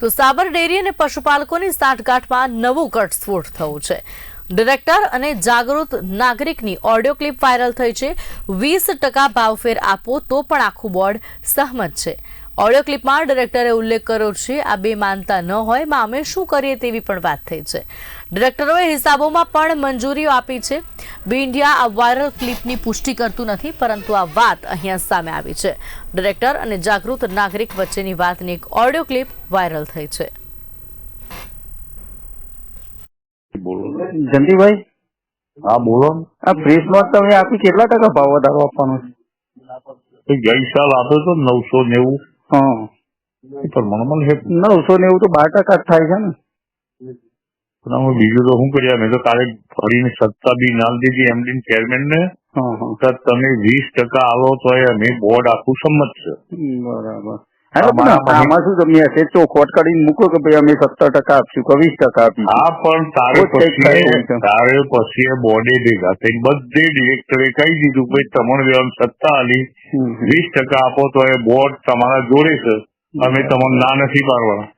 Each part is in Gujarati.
તો સાબર ડેરી અને પશુપાલકોની સાંઠગાંઠમાં નવું ઘટસ્ફોટ થયું છે. ડિરેક્ટર અને જાગૃત નાગરિકની ઓડિયો ક્લિપ વાયરલ થઈ છે. વીસ ટકા ભાવફેર આપો તો પણ આખું બોર્ડ સહમત છે. ઓડિયો ક્લિપમાં ડિરેક્ટરે ઉલ્લેખ કર્યો છે, આ બે માનતા ન હોય, માં અમે શું કરીએ તેવી પણ વાત થઈ છે. ડિરેક્ટરોએ હિસાબોમાં પણ મંજૂરીઓ આપી છે. બી ઇન્ડિયા આ વાયરલ ક્લિપની પુષ્ટિ કરતું નથી પરંતુ આ વાત અહીંયા સામે આવી છે. ડિરેક્ટર અને જાગૃત નાગરિક વચ્ચેની વાતની એક ઓડિયો ક્લિપ વાયરલ થઈ છે. બોલો જંતીભાઈ હા બોલો આ આ માં તમે આપી કેટલા ટકા ભાવ વધારો આપવાનો છે? ગઈ સાલ આપ્યો તો નવસો નેવું. હા. પણ મને મને નવસો નેવું તો બાર ટકા જ થાય છે ને. પણ બીજું તો શું કર્યા મેં તો કાલે ફરીને સત્તા બી નામ દીધી એમડી ચેરમેન ને હા હા. તમે વીસ ટકા આવો તો એ અમે બોર્ડ આખું સંમત છે. બરાબર. હા આમાં શું તમે મેસેજ ચોખવટ કરીને મૂકો કે ભાઈ અમે સત્તર ટકા આપશું કે વીસ ટકા આપશું? હા પણ તારે પછી તારે પછી એ બોર્ડે ભેગા થઈને બધે ડિરેક્ટરે કહી દીધું ભાઈ તમને વ્યવહાર સત્તા આલી. વીસ ટકા આપો તો એ બોર્ડ તમારા જોડે છે. અમે તમને ના નથી પાડવાના.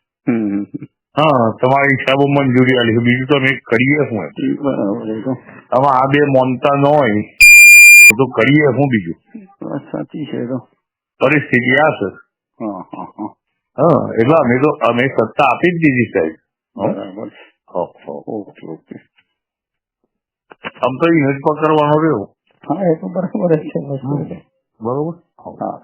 હા તમારા હિસાબો મંજૂરી આલી છે. બીજું તો અમે કરીએ તો. હવે આ બે મોનતા ન હોય તો કરીએ શું બીજું? સાચી છે તો. પરિસ્થિતિ આ છે. હા હા હા. હા એટલે અમે તો અમે સત્તા આપી જ દીધી સાહેબ. હં? બરાબર. હો, હો. Okay okay. આમ તો ઇમેજ પકડવાનો રહ્યો. હા એ તો બરાબર છે બરોબર? હા.